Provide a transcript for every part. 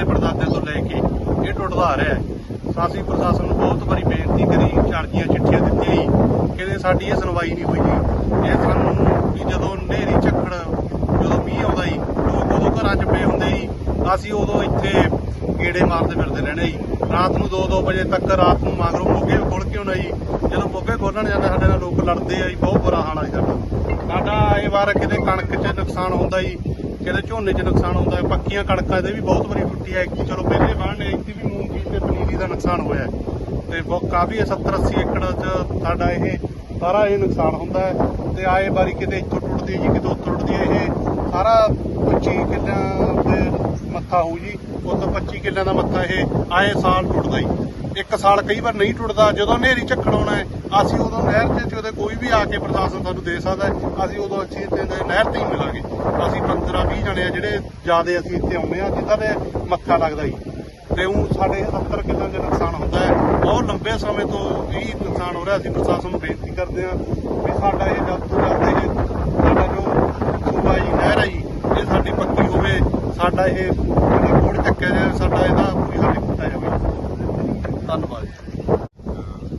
ਦਾਦੇ ਪੜਦਾਦੇ ਤੋਂ ਲੈ ਕੇ ਇਹ ਟੁੱਟਦਾ ਆ ਰਿਹਾ ਹੈ। ਸਾਸੀ ਪ੍ਰਸ਼ਾਸਨ ਨੂੰ ਬਹੁਤ ਵਾਰੀ ਬੇਨਤੀ ਕਰੀ ਚਾਰਜੀਆਂ ਚਿੱਠੀਆਂ ਦਿੱਤੀਆਂ ਜੀ। ਕਿਤੇ ਸਾਡੀ ਇਹ ਸੁਣਵਾਈ ਨਹੀਂ ਹੋਈ ਜੀ। ਇਹ ਸਾਨੂੰ ਵੀ ਜਦੋਂ ਨੇਰੀ ਝੱਖੜ, ਜਦੋਂ ਮੀਂਹ ਆਉਂਦਾ ਜੀ, ਲੋਕ ਉਦੋਂ ਘਰਾਂ 'ਚ ਪਏ ਹੁੰਦੇ ਜੀ। ਅਸੀਂ ਉਦੋਂ ਇੱਥੇ ਗੇੜੇ ਮਾਰਦੇ ਫਿਰਦੇ ਰਹਿਣਾ ਜੀ। ਰਾਤ ਨੂੰ 2-2 ਵਜੇ ਤੱਕ ਰਾਤ ਨੂੰ ਮਗਰੋਂ ਮੋਗੇ ਖੋਲ ਕੇ ਆਉਣਾ ਜੀ। ਜਦੋਂ ਮੋਗੇ ਖੋਲਣ ਜਾਂਦਾ ਸਾਡੇ ਨਾਲ ਲੋਕ ਲੜਦੇ ਆ ਜੀ, ਬਹੁਤ ਬੁਰਾ ਹਾਲ ਆ ਜੀ ਸਾਡਾ। ਸਾਡਾ ਇਹ ਵਾਰ ਕਿਤੇ ਕਣਕ 'ਚ ਨੁਕਸਾਨ ਹੁੰਦਾ ਜੀ। ਕਿਤੇ ਝੋਨੇ 'ਚ ਨੁਕਸਾਨ ਹੁੰਦਾ ਹੈ, ਪੱਕੀਆਂ ਕਣਕਾਂ ਦੇ ਵੀ ਬਹੁਤ ਵਾਰੀ ਟੁੱਟੀ ਹੈ ਕਿ ਚਲੋ ਪਹਿਲੇ ਵਾਹਣ ਇੱਥੇ ਵੀ ਮੂੰਗੀ ਤੇ ਪਨੀਰੀ ਦਾ ਨੁਕਸਾਨ ਹੋਇਆ ਹੈ। ਤੇ ਕਾਫੀ 70 80 ਏਕੜ 'ਚ ਸਾਡਾ ਇਹ ਸਾਰਾ ਇਹ ਨੁਕਸਾਨ ਹੁੰਦਾ ਹੈ। ਤੇ ਆਏ ਵਾਰੀ ਕਿਤੇ ਇੱਥੋਂ ਟੁੱਟਦੀ ਜੀ, ਕਿਤੇ ਉੱਥੋਂ ਟੁੱਟਦੀ ਹੈ, ਇਹ ਸਾਰਾ 25 ਕਿੱਲਿਆਂ ਦੇ ਮੱਥਾ ਹੋਊ ਜੀ ਉਦੋਂ 25 ਕਿੱਲਿਆਂ ਦਾ ਮੱਥਾ ਇਹ ਆਏ ਸਾਲ ਟੁੱਟਦਾ ਹੀ ਇੱਕ ਸਾਲ ਕਈ ਵਾਰ ਨਹੀਂ ਟੁੱਟਦਾ, ਜਦੋਂ ਹਨੇਰੀ ਝੱਖੜ ਆਉਣਾ ਹੈ, ਅਸੀਂ ਉਦੋਂ ਨਹਿਰ ਤੇ ਜਦੋਂ ਕੋਈ ਵੀ ਆ ਕੇ ਪ੍ਰਸ਼ਾਸਨ ਸਾਨੂੰ ਦੇ ਸਕਦਾ ਅਸੀਂ ਉਦੋਂ ਅਸੀਂ ਇੱਥੇ ਨਹਿਰ ਤੇ ਹੀ ਮਿਲਾਂਗੇ। ਅਸੀਂ 15 20 ਜਣੇ ਆ, ਜਿਹੜੇ ਜਿਆਦੇ ਅਸੀਂ ਇੱਥੇ ਆਉਂਦੇ ਆ ਜਿੱਦਾਂ ਦੇ ਮੱਥਾ ਲੱਗਦਾ ਜੀ। ਤੇ ਉਹ ਸਾਡੇ 70 ਕਿੱਲਿਆਂ ਦੇ ਨੁਕਸਾਨ ਹੁੰਦਾ ਹੈ। ਬਹੁਤ ਲੰਬੇ ਸਮੇਂ ਤੋਂ ਇਹ ਨੁਕਸਾਨ ਹੋ ਰਿਹਾ, ਅਸੀਂ ਪ੍ਰਸ਼ਾਸਨ ਨੂੰ ਬੇਨਤੀ ਕਰਦੇ ਹਾਂ ਵੀ ਸਾਡਾ ਇਹ ਜਲਦ ਤੋਂ ਜਲਦ ਇਹ ਸਾਡਾ ਜੋ ਸੂਬਾ ਜੀ ਨਹਿਰ ਹੈ ਜੀ, ਇਹ ਸਾਡੀ ਪੱਕੀ ਹੋਵੇ। ਸਾਡਾ ਇਹ ਜਿਹੜਾ ਕੋੜ ਚੱਕਿਆ ਜਾਵੇ, ਸਾਡਾ ਇਹਦਾ ਪੂਰੀ ਸਾਡੀ ਕੀਤਾ ਜਾਵੇ। ਧੰਨਵਾਦ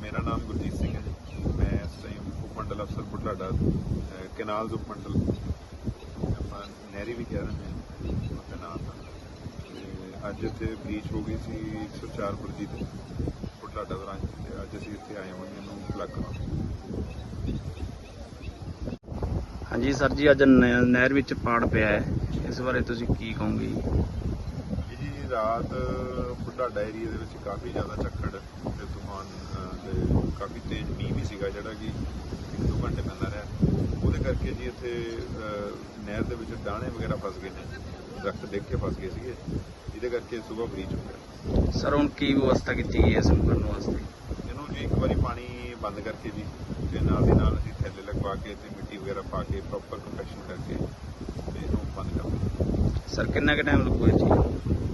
ਮੇਰਾ ਨਾਮ ਗੁਰਜੀਤ ਸਿੰਘ ਹੈ ਜੀ। ਮੈਂ ਇਸ ਟਾਈਮ ਉਪ ਮੰਡਲ ਅਫਸਰ ਬੁਢਲਾਡਾ ਅਹ ਉਪ ਮੰਡਲ ਨਹਿਰੀ ਵੀ ਕਹਿ ਰਹੇ ਹਾਂ ਉਹਦੇ ਨਾਂ ਦਾ ਤੇ। ਅੱਜ ਇੱਥੇ ਬ੍ਰੀਚ ਹੋ ਗਈ ਸੀ 104 ਫੁੱਟ ਤੇ ਬੁਢਲਾਡਾ ਬ੍ਰਾਂਚ ਤੇ ਅੱਜ ਅਸੀਂ ਇੱਥੇ ਆਏ ਹੋਏ ਹਾਂ ਇਹਨੂੰ ਪਲੱਗ ਕਰਾਉਣ ਹਾਂਜੀ ਸਰ ਜੀ ਅੱਜ ਨ- ਨਹਿਰ ਵਿੱਚ ਪਾੜ ਪਿਆ ਹੈ। ਇਸ ਬਾਰੇ ਤੁਸੀਂ ਕੀ ਕਹੋਗੇ? ਜੀ? ਰਾਤ ਬੁਢਲਾਡਾ ਏਰੀਆ ਦੇ ਵਿੱਚ ਕਾਫੀ ਜ਼ਿਆਦਾ ਝੱਖੜ ਤੇ ਤੂਫਾਨ ਤੇ ਕਾਫੀ ਤੇਜ਼ ਮੀਂਹ ਵੀ ਸੀਗਾ ਜਿਹੜਾ ਕਿ ਇੱਕ ਦੋ ਘੰਟੇ ਪੈਂਦਾ ਰਿਹਾ। ਕਰਕੇ ਜੀ ਇੱਥੇ ਨਹਿਰ ਦੇ ਵਿੱਚ ਡਾਣੇ ਵਗੈਰਾ ਫਸ ਗਏ ਨੇ। ਦਰਖਤ ਡਿੱਗ ਕੇ ਫਸ ਗਏ ਸੀਗੇ। ਜਿਹਦੇ ਕਰਕੇ ਸਵੇਰ ਬ੍ਰੀਚ ਹੋ ਗਿਆ। ਸਰ ਹੁਣ ਕੀ ਵਿਵਸਥਾ ਕੀਤੀ ਗਈ ਹੈ ਇਸ ਨੂੰ ਕਰਨ ਵਾਸਤੇ? ਇਹਨੂੰ ਜੀ ਇੱਕ ਵਾਰੀ ਪਾਣੀ ਬੰਦ ਕਰਕੇ ਜੀ ਤੇ ਨਾਲ ਦੀ ਨਾਲ ਅਸੀਂ ਥੈਲੇ ਲਗਵਾ ਕੇ ਤੇ ਮਿੱਟੀ ਵਗੈਰਾ ਪਾ ਕੇ ਪ੍ਰੋਪਰ ਕੰਪੈਕਸ਼ਨ ਕਰਕੇ ਤੇ ਇਹਨੂੰ ਬੰਦ ਕਰ ਦਿੰਦੇ ਸਰ ਕਿੰਨਾ ਕੁ ਟਾਈਮ ਲੱਗੂਗਾ ਜੀ?